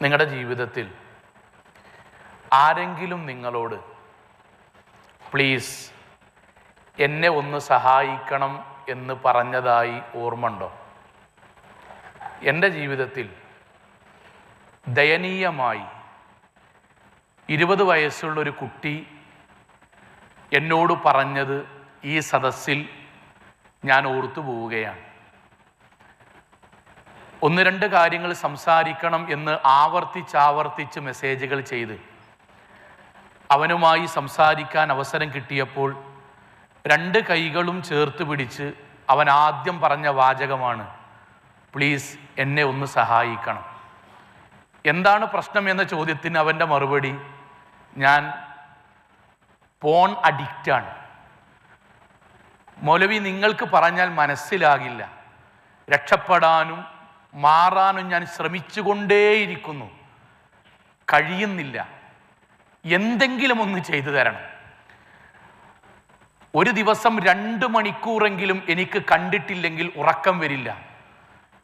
നിങ്ങളുടെ ജീവിതത്തിൽ ആരെങ്കിലും നിങ്ങളോട് പ്ലീസ് എന്നെ ഒന്ന് സഹായിക്കണം എന്ന് പറഞ്ഞതായി ഓർമ്മണ്ടോ എന്റെ ജീവിതത്തിൽ ദയനീയമായി ഇരുപത് വയസ്സുള്ളൊരു കുട്ടി എന്നോട് പറഞ്ഞത് ഈ സദസ്സിൽ ഞാൻ ഓർത്തു പോവുകയാണ് ഒന്ന് രണ്ട് കാര്യങ്ങൾ സംസാരിക്കണം എന്ന് ആവർത്തിച്ചാവർത്തിച്ച് മെസ്സേജുകൾ ചെയ്ത് അവനുമായി സംസാരിക്കാൻ അവസരം കിട്ടിയപ്പോൾ രണ്ട് കൈകളും ചേർത്ത് പിടിച്ച് അവൻ ആദ്യം പറഞ്ഞ വാചകമാണ് പ്ലീസ് എന്നെ ഒന്ന് സഹായിക്കണം. എന്താണ് പ്രശ്നം എന്ന ചോദ്യത്തിന് അവന്റെ മറുപടി ഞാൻ പോൺ അഡിക്റ്റാണ് മൗലവി നിങ്ങൾക്ക് പറഞ്ഞാൽ മനസ്സിലാകില്ല. രക്ഷപ്പെടാനും മാറാനും ഞാൻ ശ്രമിച്ചുകൊണ്ടേയിരിക്കുന്നു. കഴിയുന്നില്ല. എന്തെങ്കിലും ഒന്ന് ചെയ്തു തരണം. ഒരു ദിവസം രണ്ട് മണിക്കൂറെങ്കിലും എനിക്ക് കണ്ടിട്ടില്ലെങ്കിൽ ഉറക്കം വരില്ല.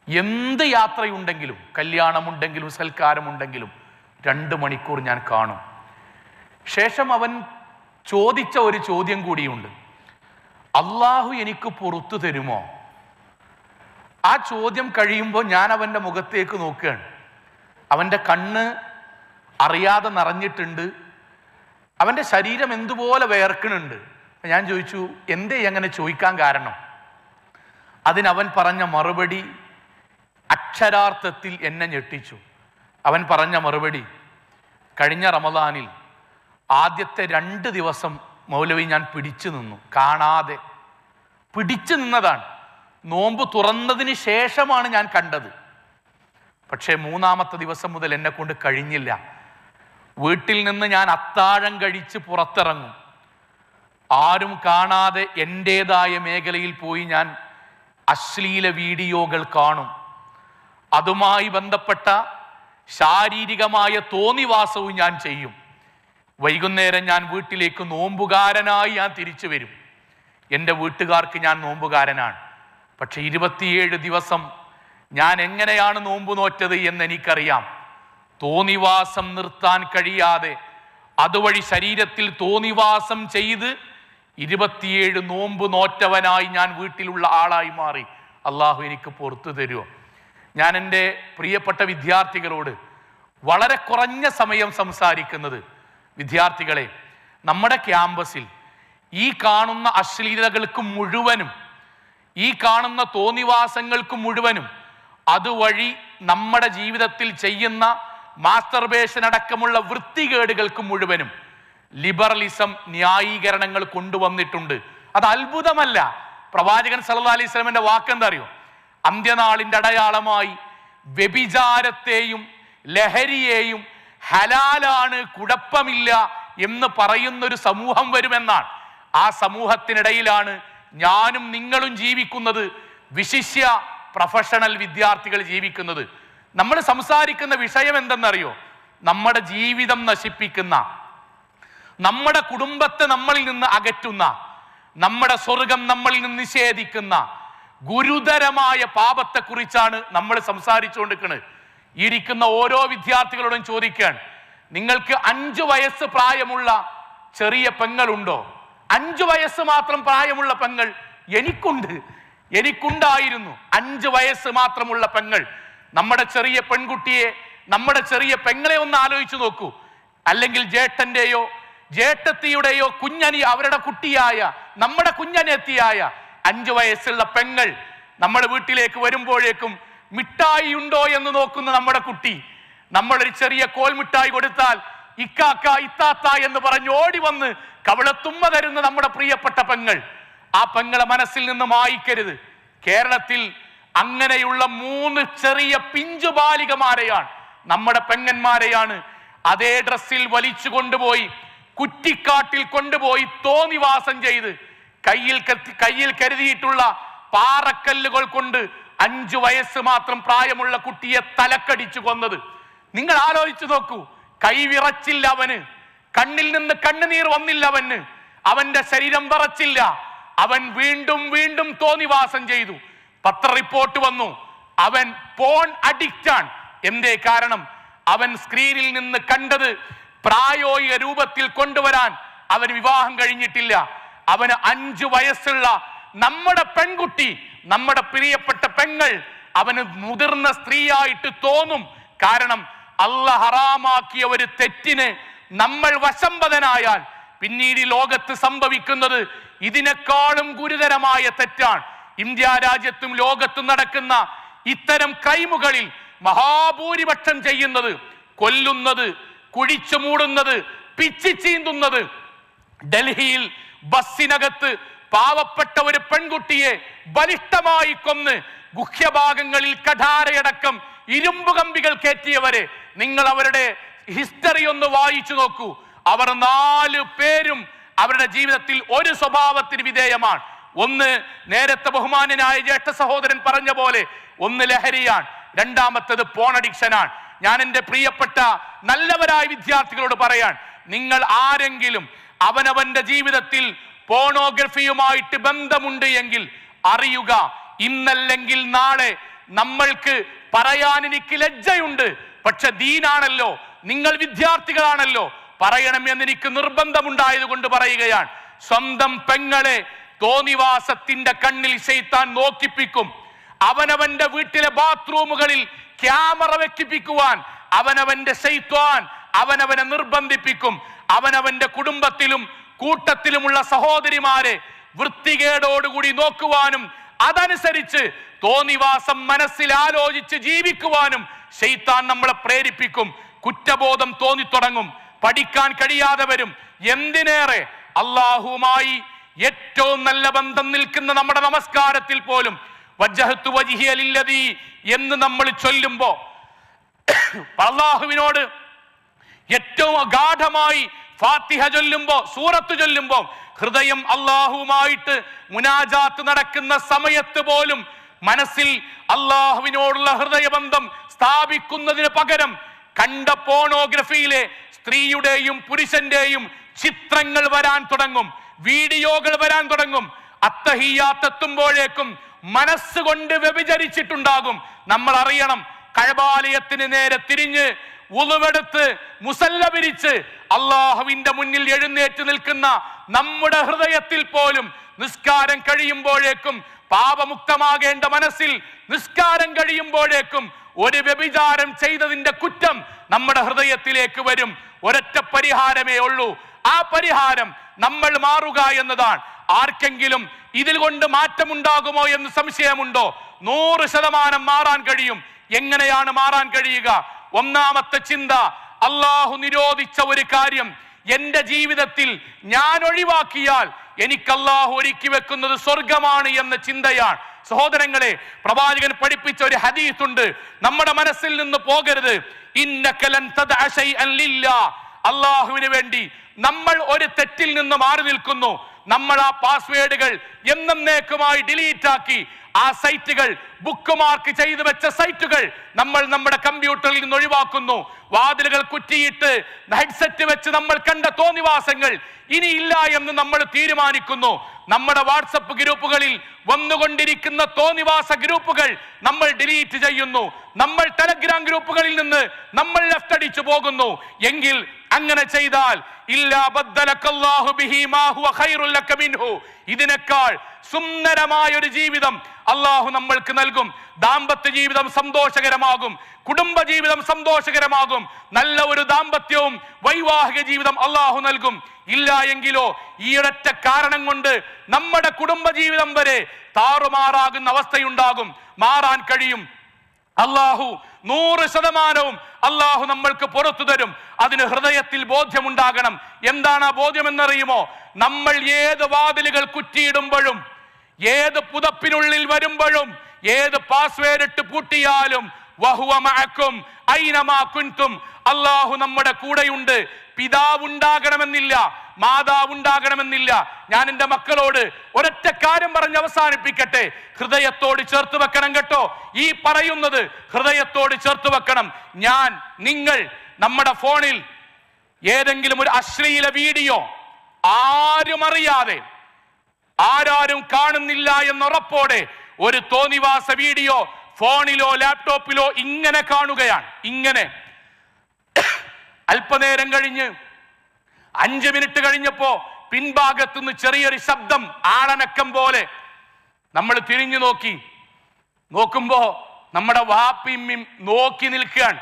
എന്ത് യാത്രയുണ്ടെങ്കിലും കല്യാണമുണ്ടെങ്കിലും സൽക്കാരമുണ്ടെങ്കിലും രണ്ട് മണിക്കൂർ ഞാൻ കാണും. ശേഷം അവൻ ചോദിച്ച ഒരു ചോദ്യം കൂടിയുണ്ട്. അള്ളാഹു എനിക്ക് പുറത്തു തരുമോ? ആ ചോദ്യം കഴിയുമ്പോൾ ഞാൻ അവന്റെ മുഖത്തേക്ക് നോക്കുകയാണ്. അവന്റെ കണ്ണ് അറിയാതെ നിറഞ്ഞിട്ടുണ്ട്. അവന്റെ ശരീരം എന്തുപോലെ വേർക്കണുണ്ട് ഞാൻ ചോദിച്ചു എന്തേ അങ്ങനെ ചോദിക്കാൻ കാരണം? അതിനവൻ പറഞ്ഞ മറുപടി അക്ഷരാർത്ഥത്തിൽ എന്നെ ഞെട്ടിച്ചു. അവൻ പറഞ്ഞ മറുപടി കഴിഞ്ഞ റമദാനിൽ ആദ്യത്തെ രണ്ട് ദിവസം മൗലവി ഞാൻ പിടിച്ചു നിന്നു കാണാതെ. പിടിച്ചു നിന്നതാണ്. നോമ്പ് തുറന്നതിന് ശേഷമാണ് ഞാൻ കണ്ടത്. പക്ഷേ മൂന്നാമത്തെ ദിവസം മുതൽ എന്നെ കൊണ്ട് കഴിഞ്ഞില്ല. വീട്ടിൽ നിന്ന് ഞാൻ അത്താഴം കഴിച്ച് പുറത്തിറങ്ങും. ആരും കാണാതെ എന്റെതായ മേഖലയിൽ പോയി ഞാൻ അശ്ലീല വീഡിയോകൾ കാണും. അതുമായി ബന്ധപ്പെട്ട ശാരീരികമായ തോന്നിവാസവും ഞാൻ ചെയ്യും. വൈകുന്നേരം ഞാൻ വീട്ടിലേക്ക് നോമ്പുകാരനായി ഞാൻ തിരിച്ചു വരും. എന്റെ വീട്ടുകാർക്ക് ഞാൻ നോമ്പുകാരനാണ്. പക്ഷെ ഇരുപത്തിയേഴ് ദിവസം ഞാൻ എങ്ങനെയാണ് നോമ്പ് നോറ്റത് എന്ന് എനിക്കറിയാം തോന്നിവാസം നിർത്താൻ കഴിയാതെ അതുവഴി ശരീരത്തിൽ തോന്നിവാസം ചെയ്ത് ഇരുപത്തിയേഴ് നോമ്പ് നോറ്റവനായി ഞാൻ വീട്ടിലുള്ള ആളായി മാറി. അള്ളാഹു എനിക്ക് പുറത്തു തരുമോ ഞാൻ എന്റെ പ്രിയപ്പെട്ട വിദ്യാർത്ഥികളോട് വളരെ കുറഞ്ഞ സമയം സംസാരിക്കുന്നത് വിദ്യാർത്ഥികളെ നമ്മുടെ ക്യാമ്പസിൽ ഈ കാണുന്ന അശ്ലീലതകൾക്ക് മുഴുവനും ഈ കാണുന്ന തോന്നിവാസങ്ങൾക്ക് മുഴുവനും അതുവഴി നമ്മുടെ ജീവിതത്തിൽ ചെയ്യുന്ന മാസ്റ്റർബേഷൻ അടക്കമുള്ള വൃത്തികേടുകൾക്ക് മുഴുവനും ലിബറലിസം ന്യായീകരണങ്ങൾ കൊണ്ടുവന്നിട്ടുണ്ട്. അത് അത്ഭുതമല്ല. പ്രവാചകൻ സല്ലാ അലൈഹി സ്വലമിന്റെ വാക്കെന്താ അറിയോ അന്ത്യനാളിന്റെ അടയാളമായി വ്യഭിചാരത്തെയും ലഹരിയെയും ഹലാലാണ് കുഴപ്പമില്ല എന്ന് പറയുന്നൊരു സമൂഹം വരുമെന്നാണ്. ആ സമൂഹത്തിനിടയിലാണ് ഞാനും നിങ്ങളും ജീവിക്കുന്നത് വിശിഷ്യ പ്രൊഫഷണൽ വിദ്യാർത്ഥികൾ ജീവിക്കുന്നത്. നമ്മൾ സംസാരിക്കുന്ന വിഷയം എന്തെന്നറിയോ? നമ്മുടെ ജീവിതം നശിപ്പിക്കുന്ന. നമ്മുടെ കുടുംബത്തെ നമ്മളിൽ നിന്ന് അകറ്റുന്ന. നമ്മുടെ സ്വർഗം നമ്മളിൽ നിന്ന് നിഷേധിക്കുന്ന. ഗുരുതരമായ പാപത്തെക്കുറിച്ചാണ് നമ്മൾ സംസാരിച്ചുകൊണ്ടിരിക്കുന്നത് ഇരിക്കുന്ന ഓരോ വിദ്യാർത്ഥികളോടും ചോദിക്കാൻ നിങ്ങൾക്ക് അഞ്ചു വയസ്സ് പ്രായമുള്ള ചെറിയ പെങ്ങളുണ്ടോ? അഞ്ചു വയസ്സ് മാത്രം പ്രായമുള്ള പെങ്ങൾ എനിക്കുണ്ട്. എനിക്കുണ്ടായിരുന്നു അഞ്ചു വയസ്സ് മാത്രമുള്ള പെങ്ങൾ. നമ്മുടെ ചെറിയ പെൺകുട്ടിയെ നമ്മുടെ ചെറിയ പെങ്ങളെ ഒന്ന് ആലോചിച്ചു നോക്കൂ. അല്ലെങ്കിൽ ജേട്ടന്റെയോ ജേട്ടത്തിയുടെയോ കുഞ്ഞനി അവരുടെ കുട്ടിയായ നമ്മുടെ കുഞ്ഞനെത്തിയായ അഞ്ചു വയസ്സുള്ള പെങ്ങൾ നമ്മുടെ വീട്ടിലേക്ക് വരുമ്പോഴേക്കും മിഠായി ഉണ്ടോ എന്ന് നോക്കുന്ന നമ്മുടെ കുട്ടി. നമ്മളൊരു ചെറിയ കോൽ മിഠായി കൊടുത്താൽ ഇക്കാക്ക ഇത്താത്ത എന്ന് പറഞ്ഞ് ഓടി വന്ന് കവളത്തുമ്മ തരുന്ന നമ്മുടെ പ്രിയപ്പെട്ട പെങ്ങൾ. ആ പെങ്ങളെ മനസ്സിൽ നിന്ന് മായിക്കരുത്. കേരളത്തിൽ അങ്ങനെയുള്ള മൂന്ന് ചെറിയ പിഞ്ചു ബാലികമാരെയാണ് നമ്മുടെ പെങ്ങന്മാരെയാണ്. അതേ ഡ്രസ്സിൽ വലിച്ചു കൊണ്ടുപോയി കുറ്റിക്കാട്ടിൽ കൊണ്ടുപോയി തോന്നിവാസം ചെയ്ത് കയ്യിൽ കയ്യിൽ കരുതിയിട്ടുള്ള പാറക്കല്ലുകൾ കൊണ്ട് അഞ്ചു വയസ്സ് മാത്രം പ്രായമുള്ള കുട്ടിയെ തലക്കടിച്ചു കൊന്നത്. നിങ്ങൾ ആലോചിച്ചു നോക്കൂ കൈ വിറച്ചില്ല അവന്. കണ്ണിൽ നിന്ന് കണ്ണുനീർ വന്നില്ല അവന്. അവന്റെ ശരീരം വിറച്ചില്ല. അവൻ വീണ്ടും വീണ്ടും തോന്നിവാസം ചെയ്തു. പത്ര റിപ്പോർട്ട് വന്നു. അവൻ പോൺ അഡിക്റ്റാണ് എന്തേ കാരണം? അവൻ സ്ക്രീനിൽ നിന്ന് കണ്ടത് പ്രായോഗിക രൂപത്തിൽ കൊണ്ടുവരാൻ അവൻ വിവാഹം കഴിഞ്ഞിട്ടില്ല. അവന് അഞ്ചു വയസ്സുള്ള നമ്മുടെ പെൺകുട്ടി നമ്മുടെ പ്രിയപ്പെട്ട പെങ്ങൾ അവന് മുതിർന്ന സ്ത്രീയായിട്ട് തോന്നും. കാരണം അല്ല ഹറാമാക്കിയ ഒരു തെറ്റിന് നമ്മൾ വശംബതനായാൽ പിന്നീട് ഈ ലോകത്ത് സംഭവിക്കുന്നത് ഇതിനേക്കാളും ഗുരുതരമായ തെറ്റാണ്. ഇന്ത്യ രാജ്യത്തും ലോകത്തും നടക്കുന്ന ഇത്തരം ക്രൈമുകളിൽ മഹാഭൂരിപക്ഷം ചെയ്യുന്നത് കൊല്ലുന്നത് കുഴിച്ചു മൂടുന്നത് പിച്ചി ചീന്തുന്നത്. ഡൽഹിയിൽ ബസ്സിനകത്ത് പാവപ്പെട്ട ഒരു പെൺകുട്ടിയെ ബലിഷ്ടമായി കൊന്ന് ഗുഹ്യഭാഗങ്ങളിൽ കഠാരയടക്കം ഇരുമ്പ് കമ്പികൾ കയറ്റിയവരെ നിങ്ങൾ അവരുടെ ഹിസ്റ്ററി ഒന്ന് വായിച്ചു നോക്കൂ. അവർ നാല് പേരും അവരുടെ ജീവിതത്തിൽ ഒരു സ്വഭാവത്തിന് വിധേയമാണ്. ഒന്ന് നേരത്തെ ബഹുമാനനായ ജ്യേഷ്ഠ സഹോദരൻ പറഞ്ഞ പോലെ ഒന്ന് ലഹരിയാണ് രണ്ടാമത്തത് പോൺ അഡിക്ഷനാണ് ഞാൻ എന്റെ പ്രിയപ്പെട്ട നല്ലവരായ വിദ്യാർത്ഥികളോട് പറയാൻ നിങ്ങൾ ആരെങ്കിലും അവനവന്റെ ജീവിതത്തിൽ പോണോഗ്രഫിയുമായിട്ട് ബന്ധമുണ്ട് എങ്കിൽ അറിയുക ഇന്നല്ലെങ്കിൽ നാളെ നമ്മൾക്ക് പറയാൻ എനിക്ക് ലജ്ജയുണ്ട്. പക്ഷെ ദീനാണല്ലോ. നിങ്ങൾ വിദ്യാർത്ഥികളാണല്ലോ. പറയണം എന്ന് എനിക്ക് നിർബന്ധമുണ്ടായത് കൊണ്ട് പറയുകയാണ്. സ്വന്തം പെങ്ങളെ തോന്നിവാസത്തിന്റെ കണ്ണിൽ ചെയ്ത്താൻ നോക്കിപ്പിക്കും. അവനവന്റെ വീട്ടിലെ ബാത്റൂമുകളിൽ ക്യാമറ വെക്കിപ്പിക്കുവാൻ അവനവന്റെ ശൈത്വാൻ അവനവനെ നിർബന്ധിപ്പിക്കും. അവനവന്റെ കുടുംബത്തിലും കൂട്ടത്തിലുമുള്ള സഹോദരിമാരെ വൃത്തികേടോടുകൂടി നോക്കുവാനും അതനുസരിച്ച് തോന്നിവാസം മനസ്സിൽ ആലോചിച്ച് ജീവിക്കുവാനും ഷെയ്ത്താൻ നമ്മളെ പ്രേരിപ്പിക്കും. കുറ്റബോധം തോന്നിത്തുടങ്ങും. പഠിക്കാൻ കഴിയാതെ വരും. എന്തിനേറെ? അള്ളാഹുമായി ഏറ്റവും നല്ല ബന്ധം നിൽക്കുന്ന നമ്മുടെ നമസ്കാരത്തിൽ പോലും വജ്ജഹത്തു വജിഹിയലില്ലതി എന്ന് നമ്മൾ ചൊല്ലുമ്പോ അള്ളാഹുവിനോട് ഏറ്റവും അഗാഠമായി ഫാത്തിഹ ചൊല്ലുമ്പോ സൂറത്ത് ചൊല്ലുമ്പോ ഹൃദയം അള്ളാഹുവുമായിട്ട് മുനാജാത്ത് നടക്കുന്ന സമയത്ത് പോലും മനസ്സിൽ അള്ളാഹുവിനോടുള്ള ഹൃദയബന്ധം സ്ഥാപിക്കുന്നതിന് പകരം കണ്ട പോണോഗ്രഫിയിലെ സ്ത്രീയുടെയും പുരുഷന്റെയും ചിത്രങ്ങൾ വരാൻ തുടങ്ങും വീഡിയോകൾ വരാൻ തുടങ്ങും. അത്തഹിയാത്തെത്തുമ്പോഴേക്കും മനസ്സുകൊണ്ട് വ്യഭിചരിച്ചിട്ടുണ്ടാകും. നമ്മൾ അറിയണം കഴബാലയത്തിന് നേരെ തിരിഞ്ഞ് ഉളുവെടുത്ത് മുസല്ല പിരിച്ച് അള്ളാഹുവിന്റെ മുന്നിൽ എഴുന്നേറ്റ് നിൽക്കുന്ന നമ്മുടെ ഹൃദയത്തിൽ പോലും നിസ്കാരം കഴിയുമ്പോഴേക്കും പാപമുക്തമാകേണ്ട മനസ്സിൽ നിസ്കാരം കഴിയുമ്പോഴേക്കും ഒരു വ്യഭിചാരം ചെയ്തതിന്റെ കുറ്റം നമ്മുടെ ഹൃദയത്തിലേക്ക് വരും. ഒരൊറ്റ പരിഹാരമേ ഉള്ളൂ. ആ പരിഹാരം നമ്മൾ മാറുക എന്നതാണ്. ആർക്കെങ്കിലും ഇതിൽ കൊണ്ട് മാറ്റമുണ്ടാകുമോ എന്ന് സംശയമുണ്ടോ? നൂറ് ശതമാനം മാറാൻ കഴിയും. എങ്ങനെയാണ് മാറാൻ കഴിയുക? ഒന്നാമത്തെ ചിന്ത അള്ളാഹു നിരോധിച്ച ഒരു കാര്യം. എന്റെ ജീവിതത്തിൽ ഞാൻ ഒഴിവാക്കിയാൽ എനിക്ക് അള്ളാഹു ഒരുക്കി വെക്കുന്നത് സ്വർഗമാണ് എന്ന ചിന്തയാണ്. സഹോദരങ്ങളെ പ്രവാചകൻ പഠിപ്പിച്ച ഒരു ഹദീസ് ഉണ്ട് നമ്മുടെ മനസ്സിൽ നിന്ന് പോകരുത്. അള്ളാഹുവിന് വേണ്ടി നമ്മൾ ഒരു തെറ്റിൽ നിന്ന് മാറി നിൽക്കുന്നു. നമ്മൾ ആ പാസ്വേഡുകൾ എന്നേക്കുമായി ഡിലീറ്റ് ആക്കി ആ സൈറ്റുകൾ ബുക്ക് മാർക്ക് ചെയ്തു വെച്ച സൈറ്റുകൾ നമ്മൾ നമ്മുടെ കമ്പ്യൂട്ടറിൽ നിന്ന് ഒഴിവാക്കുന്നു. വാതിലുകൾ കുറ്റിയിട്ട് ഹെഡ്സെറ്റ് വെച്ച് നമ്മൾ കണ്ട തോന്നിവാസങ്ങൾ ഇനി ഇല്ല എന്ന് നമ്മൾ തീരുമാനിക്കുന്നു. നമ്മുടെ വാട്സപ്പ് ഗ്രൂപ്പുകളിൽ വന്നുകൊണ്ടിരിക്കുന്ന തോന്നിവാസ ഗ്രൂപ്പുകൾ നമ്മൾ ഡിലീറ്റ് ചെയ്യുന്നു. നമ്മൾ ടെലഗ്രാം ഗ്രൂപ്പുകളിൽ നിന്ന് നമ്മൾ ലെഫ്റ്റ് അടിച്ചു പോകുന്നു. എങ്കിൽ അങ്ങനെ ചെയ്താൽ ഇതിനേക്കാൾ സുന്ദരമായ ഒരു ജീവിതം അള്ളാഹു നമ്മൾക്ക് നൽകും. ദാമ്പത്യ ജീവിതം സന്തോഷകരമാകും. കുടുംബ ജീവിതം സന്തോഷകരമാകും. നല്ല ഒരു ദാമ്പത്യവും വൈവാഹിക ജീവിതം അള്ളാഹു നൽകും. ഇല്ല എങ്കിലോ ഈ കാരണം കൊണ്ട് നമ്മുടെ കുടുംബ ജീവിതം വരെ താറുമാറാകുന്ന അവസ്ഥയുണ്ടാകും. മാറാൻ കഴിയും. അള്ളാഹു നൂറ് ശതമാനവും അള്ളാഹു നമ്മൾക്ക് പുറത്തു തരും. അതിന് ഹൃദയത്തിൽ ബോധ്യമുണ്ടാകണം. എന്താണ് ആ ബോധ്യം എന്നറിയുമോ നമ്മൾ ഏത് വാതിലുകൾ കുറ്റിയിടുമ്പോഴും ഏത് പുതപ്പിനുള്ളിൽ വരുമ്പോഴും ഏത് പാസ്വേഡ് ഇട്ട് പൂട്ടിയാലും വഹുവ മഅക്കും ഐനമാ അള്ളാഹു നമ്മുടെ കൂടെയുണ്ട്. പിതാവുണ്ടാകണമെന്നില്ല മാതാവുണ്ടാകണമെന്നില്ല. ഞാൻ എന്റെ മക്കളോട് ഒരൊറ്റ കാര്യം പറഞ്ഞ് അവസാനിപ്പിക്കട്ടെ. ഹൃദയത്തോട് ചേർത്ത് വെക്കണം കേട്ടോ. ഈ പറയുന്നത് ഹൃദയത്തോട് ചേർത്ത് വെക്കണം. ഞാൻ നിങ്ങൾ നമ്മുടെ ഫോണിൽ ഏതെങ്കിലും ഒരു അശ്ലീല വീഡിയോ ആരും അറിയാതെ ആരാരും കാണുന്നില്ല എന്നുറപ്പോടെ ഒരു തോന്നിവാസ വീഡിയോ ഫോണിലോ ലാപ്ടോപ്പിലോ ഇങ്ങനെ കാണുകയാണ്. ഇങ്ങനെ. അല്പനേരം കഴിഞ്ഞ് അഞ്ച് മിനിറ്റ് കഴിഞ്ഞപ്പോ പിൻഭാഗത്തുനിന്ന് ചെറിയൊരു ശബ്ദം ആളനക്കം പോലെ നമ്മൾ തിരിഞ്ഞു നോക്കി. നോക്കുമ്പോ നമ്മുടെ വാപ്പിമ്മിം നോക്കി നിൽക്കുകയാണ്.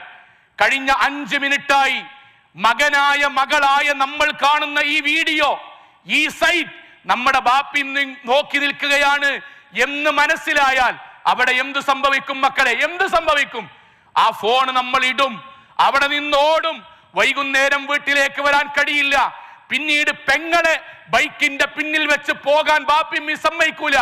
കഴിഞ്ഞ അഞ്ച് മിനിറ്റായി മകനായ മകളായ നമ്മൾ കാണുന്ന ഈ വീഡിയോ ഈ സൈറ്റ് നമ്മുടെ ബാപ്പിന്ന് നോക്കി നിൽക്കുകയാണ്. എന്ന് മനസ്സിലായാൽ അവിടെ എന്ത് സംഭവിക്കും മക്കളെ? എന്ത് സംഭവിക്കും? ആ ഫോൺ നമ്മൾ ഇടും. അവിടെ നിന്നോടും വൈകുന്നേരം വീട്ടിലേക്ക് വരാൻ കഴിയില്ല. പിന്നീട് പെങ്ങളെ ബൈക്കിന്റെ പിന്നിൽ വെച്ച് പോകാൻ ബാപ്പിമ്മി സമ്മതിക്കൂല.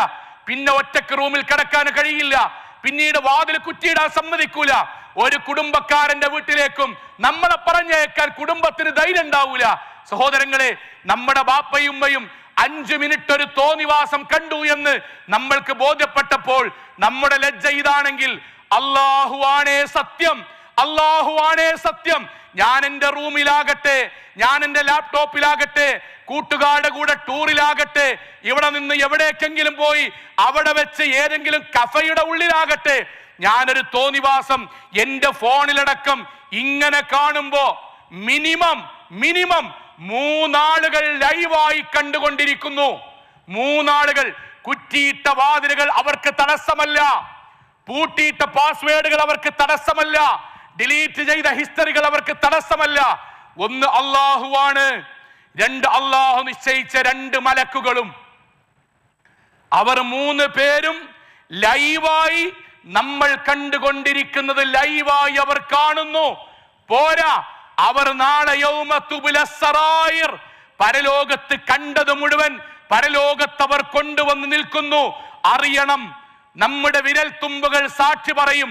പിന്നെ ഒറ്റയ്ക്ക് റൂമിൽ കിടക്കാൻ കഴിയില്ല. പിന്നീട് വാതിൽ കുറ്റിയിടാൻ സമ്മതിക്കൂല. ഒരു കുടുംബക്കാരന്റെ വീട്ടിലേക്കും നമ്മളെ പറഞ്ഞേക്കാൻ കുടുംബത്തിന് ധൈര്യം ഉണ്ടാവൂല. സഹോദരങ്ങളെ നമ്മുടെ ബാപ്പയും ഉമ്മയും അഞ്ചു മിനിറ്റ് ഒരു തോന്നിവാസം കണ്ടു എന്ന് നമ്മൾക്ക് ബോധ്യപ്പെട്ടപ്പോൾ നമ്മുടെ ലജ്ജ ഇതാണെങ്കിൽ അള്ളാഹുവാണേ സത്യം അള്ളാഹുവാണേ സത്യം ഞാൻ എന്റെ റൂമിലാകട്ടെ ഞാൻ എന്റെ ലാപ്ടോപ്പിലാകട്ടെ കൂട്ടുകാരുടെ കൂടെ ടൂറിലാകട്ടെ ഇവിടെ നിന്ന് എവിടേക്കെങ്കിലും പോയി അവിടെ വെച്ച് ഏതെങ്കിലും കഫയുടെ ഉള്ളിലാകട്ടെ ഞാനൊരു തോന്നിവാസം എന്റെ ഫോണിലടക്കം ഇങ്ങനെ കാണുമ്പോ മിനിമം മിനിമം മൂന്നാളുകൾ ലൈവായി കണ്ടുകൊണ്ടിരിക്കുന്നു. മൂന്നാളുകൾ കുറ്റിയിട്ട വാതിലുകൾ അവർക്ക് തടസ്സമല്ല. പൂട്ടിയിട്ട പാസ്വേഡുകൾ അവർക്ക് തടസ്സമല്ല. ഡിലീറ്റ് ചെയ്ത ഹിസ്റ്ററികൾ അവർക്ക് തടസ്സമല്ല. ഒന്ന് അള്ളാഹുവാണ് രണ്ട് അള്ളാഹു നിശ്ചയിച്ച രണ്ട് മലക്കുകളും. അവർ മൂന്ന് പേരും ലൈവായി നമ്മൾ കണ്ടുകൊണ്ടിരിക്കുന്നത് ലൈവായി അവർ കാണുന്നു. പോരാ അവർ നാളെ പരലോകത്ത് കണ്ടത് മുഴുവൻ പരലോകത്ത് അവർ കൊണ്ടുവന്ന് നിൽക്കുന്നു. അറിയണം നമ്മുടെ വിരൽ തുമ്പുകൾ സാക്ഷി പറയും.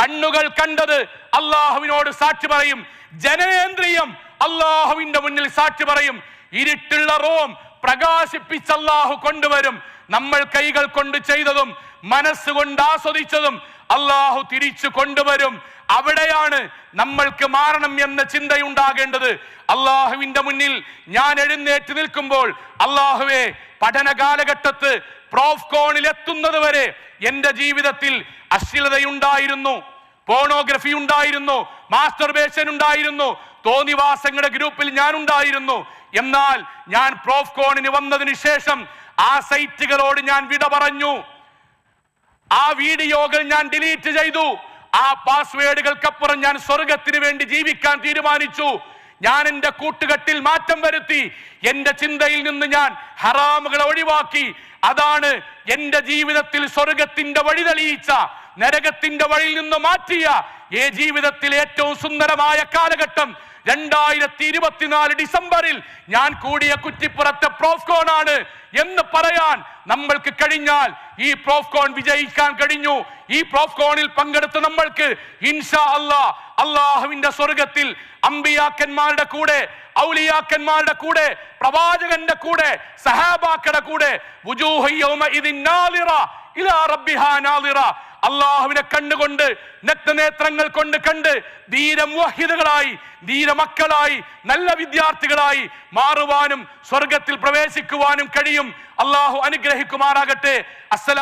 കണ്ണുകൾ കണ്ടത് അള്ളാഹുവിനോട് സാക്ഷി പറയും. ജനനേന്ദ്രിയം അള്ളാഹുവിന്റെ മുന്നിൽ സാക്ഷി പറയും. ഇരുട്ടുള്ള റോം പ്രകാശിപ്പിച്ച് അള്ളാഹു കൊണ്ടുവരും. നമ്മൾ കൈകൾ കൊണ്ട് ചെയ്തതും മനസ്സുകൊണ്ട് ആസ്വദിച്ചതും അള്ളാഹു തിരിച്ചു കൊണ്ടുവരും. അവിടെയാണ് നമ്മൾക്ക് മാറണം എന്ന ചിന്തയുണ്ടാകേണ്ടത്. അള്ളാഹുവിന്റെ മുന്നിൽ ഞാൻ എഴുന്നേറ്റ് നിൽക്കുമ്പോൾ അള്ളാഹുവെ പഠന കാലഘട്ടത്ത് പ്രോഫ്കോണിൽ എത്തുന്നത് വരെ എന്റെ ജീവിതത്തിൽ അശ്ലീലതയുണ്ടായിരുന്നു പോണോഗ്രഫി ഉണ്ടായിരുന്നു മാസ്റ്റർബേഷൻ ഉണ്ടായിരുന്നു തോന്നിവാസങ്ങളുടെ ഗ്രൂപ്പിൽ ഞാൻ ഉണ്ടായിരുന്നു. എന്നാൽ ഞാൻ പ്രോഫ്കോണിന് വന്നതിന് ശേഷം ആ സൈറ്റുകളോട് ഞാൻ വിട പറഞ്ഞു. ആ വീഡിയോകൾ ഞാൻ ഡിലീറ്റ് ചെയ്തു. ആ പാസ്വേഡുകൾക്കപ്പുറം ഞാൻ സ്വർഗത്തിന് വേണ്ടി ജീവിക്കാൻ തീരുമാനിച്ചു. ഞാൻ എന്റെ കൂട്ടുകെട്ടിൽ മാറ്റം വരുത്തി. എന്റെ ചിന്തയിൽ നിന്ന് ഞാൻ ഹറാമുകളെ ഒഴിവാക്കി. അതാണ് എന്റെ ജീവിതത്തിൽ സ്വർഗത്തിന്റെ വഴി തെളിയിച്ച നരകത്തിന്റെ വഴിയിൽ നിന്ന് മാറ്റിയ ഈ ജീവിതത്തിലെ ഏറ്റവും സുന്ദരമായ കാലഘട്ടം. രണ്ടായിരത്തി ഇരുപത്തിനാല് ഡിസംബറിൽ ഞാൻ കൂടിയ കുറ്റിപ്പുറത്തെ പ്രോഫ്കോൺ ആണ് എന്ന് പറയാൻ നമ്മൾക്ക് കഴിഞ്ഞാൽ ഈ പ്രോഫ്കോൺ വിജയിക്കാൻ കഴിഞ്ഞു. ഈ പ്രോഫ്കോണിൽ പങ്കെടുത്ത നമ്മൾക്ക് ഇൻഷാ അല്ലാ അള്ളാഹുവിന്റെ സ്വർഗത്തിൽ അമ്പിയാക്കന്മാരുടെ കൂടെ ഔലിയാക്കന്മാരുടെ കൂടെ പ്രവാചകന്റെ കൂടെ സഹാബാക്കളുടെ കൂടെ അള്ളാഹുവിനെ കണ്ടുകൊണ്ട് നഗ്നനേത്രങ്ങൾ കൊണ്ട് കണ്ട് ധീരമുഹിതകളായി ധീരമക്കളായി നല്ല വിദ്യാർത്ഥികളായി മാറുവാനും സ്വർഗത്തിൽ പ്രവേശിക്കുവാനും കഴിയും. അള്ളാഹു അനുഗ്രഹിക്കുമാറാകട്ടെ. അസ്സലാം